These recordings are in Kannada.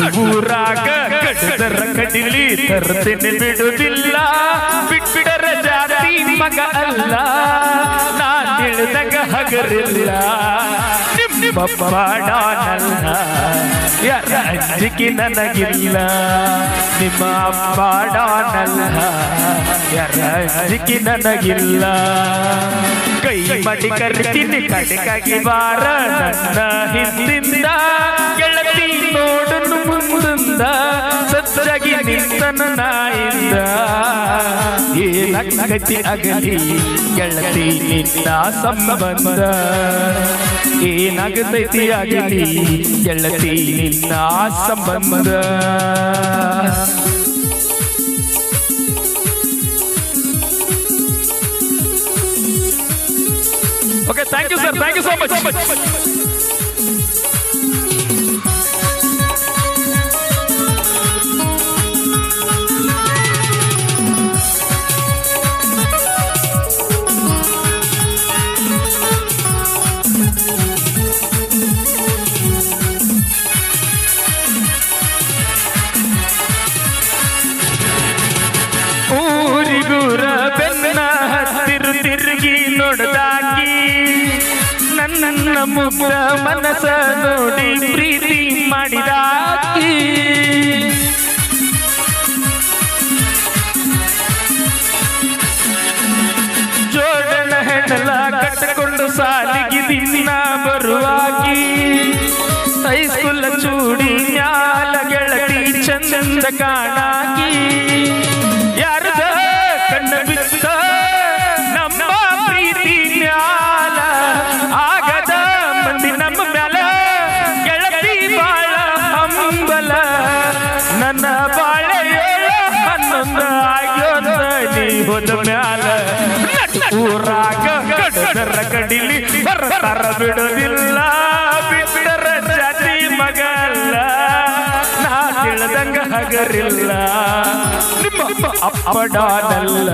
ಊರಾಗ ಕಟ್ಟದರ ಕಡಿಲಿ ತರ್ತೇನೆ ಬಿಡುವುದಿಲ್ಲ ಬಿಟ್ಬಿಡರ ಜಾತಿ ಮಗ ಅಲ್ಲ. ನಾ ತಿಳಿದಾಗ ಹಗರಿಲ್ಲ. ನನಗಿಲ್ಲ. ನಿಮ್ಮ ಪಾಡಾನಲ್ಲ ನನಗಿಲ್ಲ. ಕೈ ಮಾಡಿ ಕರಿತೀನಿ ಕಡೆಗಾಗಿ ಬಾರ. ಹಿಂದಿಂದ ನಿಂತನ ನಾಯಿಂದ. ಏನಾಗತಿ ಅಗಲಿ ಗೆಳತಿ ನಿನ್ನ ಸಂಬಂಧ. ಏನಾಗತೈತಿ ಅಗಲಿ ಗೆಳತಿ ನಿನ್ನ ಸಂಬಂಧ. Okay thank you sir thank you so much ಮುಗ್ಧ ಮನಸ ನೋಡಿ ಪ್ರೀತಿ ಮಾಡಿದ ಜೋಡನ ಹೆಣಲ ಕಟ್ಟಿಕೊಂಡು ಸಾಲಿಗೆ ದಿನ ಬರುವಾಗಿ ಹೈಸ್ಕೂಲ ಚೂಡಿ ಮ್ಯಾಲ ಗೆಳತಿ ಚಂದ ಕಾಣಾಗಿ ಬಿಡೋದಿಲ್ಲ, ಬಿಟ್ಟರ ಜಾತಿ ಮಗಲ್ಲ. ನಾ ತಿಳಿದಂಗ ಹಗರಿಲ್ಲ. ನಿಮ್ಮ ಅಪ್ಪಡಾನಲ್ಲ,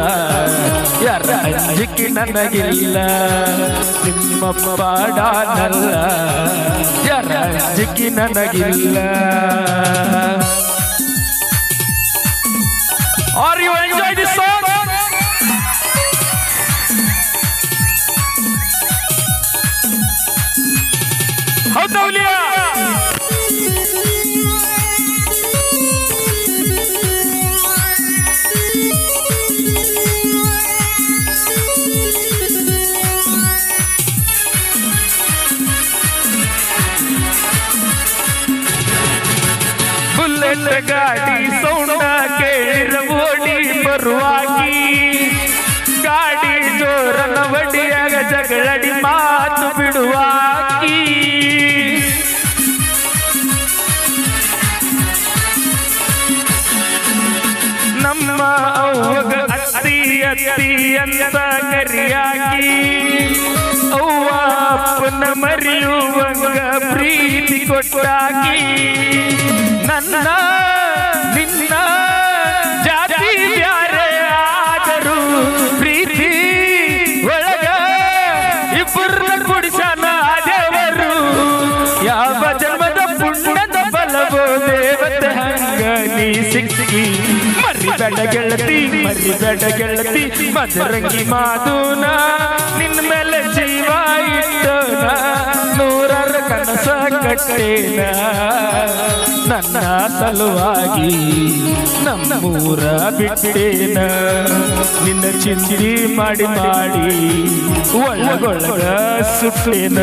ಯಾರ ಅಂಜಿಕೆ ನನಗಿಲ್ಲ. ನಿಮ್ಮ ಪಾಡಾನಲ್ಲ ಯಾರ ಅಂಜಿಕೆ ನನಗಿಲ್ಲ. Are you enjoying this song? गाडी सोडा केळी बरुवागी गाडी जोरन वडिया जगळडी मात बिडवा ನಮ್ಮ ಅವ್ವಗ ಅತ್ತಿ ಅತ್ತಿ ಅಂತ ಕರಿಯಾಗಿ? ಅವ್ವ ಅಪ್ಪನ ಮರೆಯುವಂಗ ಪ್ರೀತಿ ಕೊಟ್ಟಾಗಿ, ನನ್ನ, ನಿನ್ನ ಜಾತಿ ಬ್ಯಾರೆ ಆದರೂ ಪ್ರೀತಿ ಒಳಗ ಇಬ್ಬರನ್ನ ಕುಡಿಸನ ದೇವರು. ಯಾವ ಜನ್ಮದ ಪುಣ್ಯದ ಬಲವೋ ದೇವತೆ ಹಂಗ ನೀ ಸಿಕ್ಕಿ. ಮರಿಬೇಡ ಗೆಳತಿ ಮರಿಬೇಡ ಗೆಳತಿ ಮದರಂಗಿ ಮಾತುನ, ನಿನ್ನ ಮೇಲೆ ಜೀವ ಇಟ್ಟನ, ನೂರರ ಕನಸ ಕಟ್ಟೇನ, ನನ್ನ ಸಲುವಾಗಿ ನಮ್ಮೂರ ಬಿಟ್ಟೇನ. ನಿನ್ನ ಚಿಂತಿ ಮಾಡಿ ಮಾಡಿ ಒಳಗೊಳಗ ಸುಟ್ಟೇನ.